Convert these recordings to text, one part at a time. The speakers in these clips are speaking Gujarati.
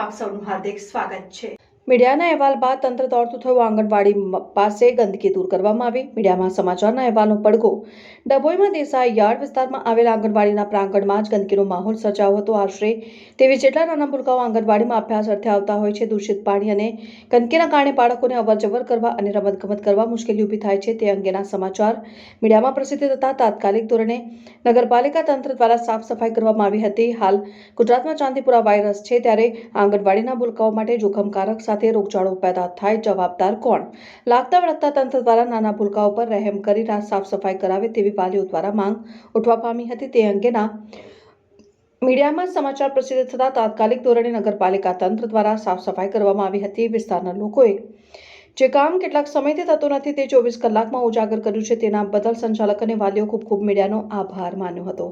આપ સૌનું હાર્દિક સ્વાગત છે. મીડિયાના અહેવાલ બાદ તંત્ર દોડતું થયું. આંગણવાડી પાસે ગંદકી દૂર કરવામાં આવી. મીડિયામાં સમાચારના અહેવાલનો પડઘો. ડભોઈમાં દેસાઈ યાર્ડ વિસ્તારમાં આવેલ આંગણવાડીના પ્રાંગણમાં જ ગંદકીનો માહોલ સર્જાયો હતો. આશરે તેવી જેટલા નાના ભૂલકાઓ આંગણવાડીમાં અભ્યાસ અર્થે આવતા હોય છે, દૂષિત પાણી અને ગંદકીના કારણે બાળકોને અવરજવર કરવા અને રમતગમત કરવા મુશ્કેલી ઊભી થાય છે, તે અંગેના સમાચાર મીડિયામાં પ્રસિદ્ધ થતા તાત્કાલિક ધોરણે નગરપાલિકા તંત્ર દ્વારા સાફ સફાઈ કરવામાં આવી હતી. હાલ ગુજરાતમાં ચાંદીપુરા વાયરસ છે, ત્યારે આંગણવાડીના ભૂલકાઓ માટે જોખમકારક સાથે રોગચાળો પેદા થાય જવાબદાર કોણ? લાગતા વળગતા તંત્ર દ્વારા નાના ભૂલકાઓ પર રહેમ કરી સાફ સફાઈ કરાવે તેવી વાલીઓ દ્વારા માંગ ઉઠવા પામી હતી. તે અંગેના મીડિયામાં સમાચાર પ્રસિદ્ધ થતાં તાત્કાલિક ધોરણે નગરપાલિકા તંત્ર દ્વારા સાફ સફાઈ કરવામાં આવી હતી. વિસ્તારના લોકોએ જે કામ કેટલાક સમયથી થતું નથી તે ચોવીસ કલાકમાં ઉજાગર કર્યું છે. તેના બદલ સંચાલક અને વાલીઓ ખૂબ ખૂબ મીડિયાનો આભાર માન્યો હતો.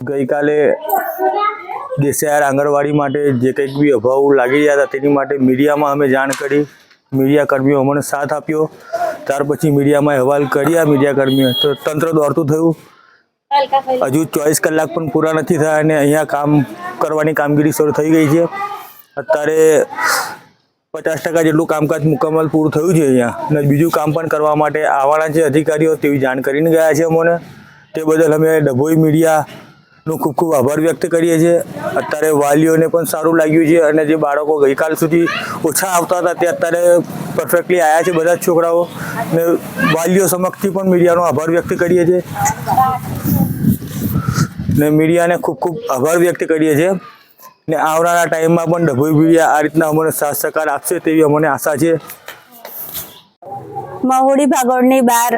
ગઈકાલે દેસાયર આંગણવાડી માટે જે કંઈક બી અભાવ લાગી રહ્યા હતા તેની માટે મીડિયામાં અમે જાણ કરી. મીડિયા કર્મીઓ અમને સાથ આપ્યો. ત્યાર પછી મીડિયામાં અહેવાલ કર્યા મીડિયા કર્મીઓ તો તંત્ર દોડતું થયું. હજુ ચોવીસ કલાક પણ પૂરા નથી થયા અને અહીંયા કામ કરવાની કામગીરી શરૂ થઈ ગઈ છે. અત્યારે પચાસ ટકા જેટલું કામકાજ મુકમ્મલ પૂરું થયું છે અહીંયા. અને બીજું કામ પણ કરવા માટે આવવાના જે અધિકારીઓ તેવી જાણ કરીને ગયા છે અમને. તે બદલ અમે ડભોઈ મીડિયાનો ખૂબ ખૂબ આભાર વ્યક્ત કરીએ છીએ. અત્યારે વાલીઓને પણ સારું લાગ્યું છે અને જે બાળકો ગઈકાલ સુધી ઓછા આવતા હતા તે અત્યારે પરફેક્ટલી આવ્યા છે બધા જ છોકરાઓ ને વાલીઓ સમક્ષથી પણ મીડિયાનો આભાર વ્યક્ત કરીએ છીએ. ને મીડિયાને ખૂબ ખૂબ આભાર વ્યક્ત કરીએ છીએ. ને આવનારા ટાઈમમાં પણ ડભોઈ મીડિયા આ રીતના અમને સાથ સહકાર આપશે તેવી અમને આશા છે. મહુડી ભાગોળની બહાર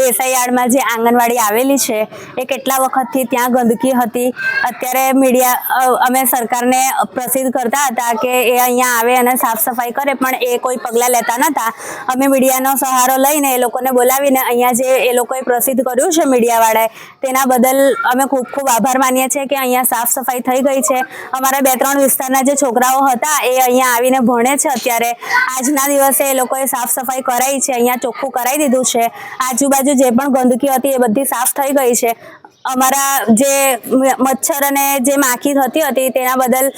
દેસાઈયાળમાં જે આંગણવાડી આવેલી છે, એ કેટલા વખતથી ત્યાં ગંદકી હતી? અત્યારે મીડિયા અમે સરકારને પ્રસિદ્ધ કરતા હતા કે એ અહીંયા આવે અને સાફ સફાઈ કરે, પણ એ કોઈ પગલાં લેતા નહોતા અમે મીડિયાનો સહારો લઈને એ લોકોને બોલાવીને અહીંયા જે એ લોકોએ પ્રસિદ્ધ કર્યું છે મીડિયાવાળાએ, તેના બદલ અમે ખૂબ ખૂબ આભાર માનીએ છીએ કે અહીંયા સાફ સફાઈ થઈ ગઈ છે. અમારા બે ત્રણ વિસ્તારના જે છોકરાઓ હતા, એ અહીંયા આવીને ભણે છે અત્યારે. આજના દિવસે એ લોકોએ સાફ સફાઈ કરાઈ છે, અહીંયા ચોખ્ખું કરાવી દીધું છે. આજુબાજુ જે પણ ગંદકી હતી એ બધી સાફ થઈ ગઈ છે. અમારા જે મચ્છર અને જે માખી થતી હતી તેના બદલ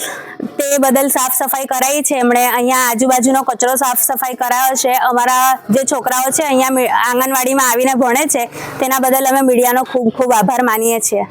તે બદલ સાફ સફાઈ કરાઈ છે. એમણે અહીંયા આજુબાજુનો કચરો સાફ સફાઈ કરાયો છે. અમારા જે છોકરાઓ છે અહીંયા આંગણવાડીમાં આવીને ભણે છે. તેના બદલ અમે મીડિયાનો ખૂબ ખૂબ આભાર માનીએ છીએ.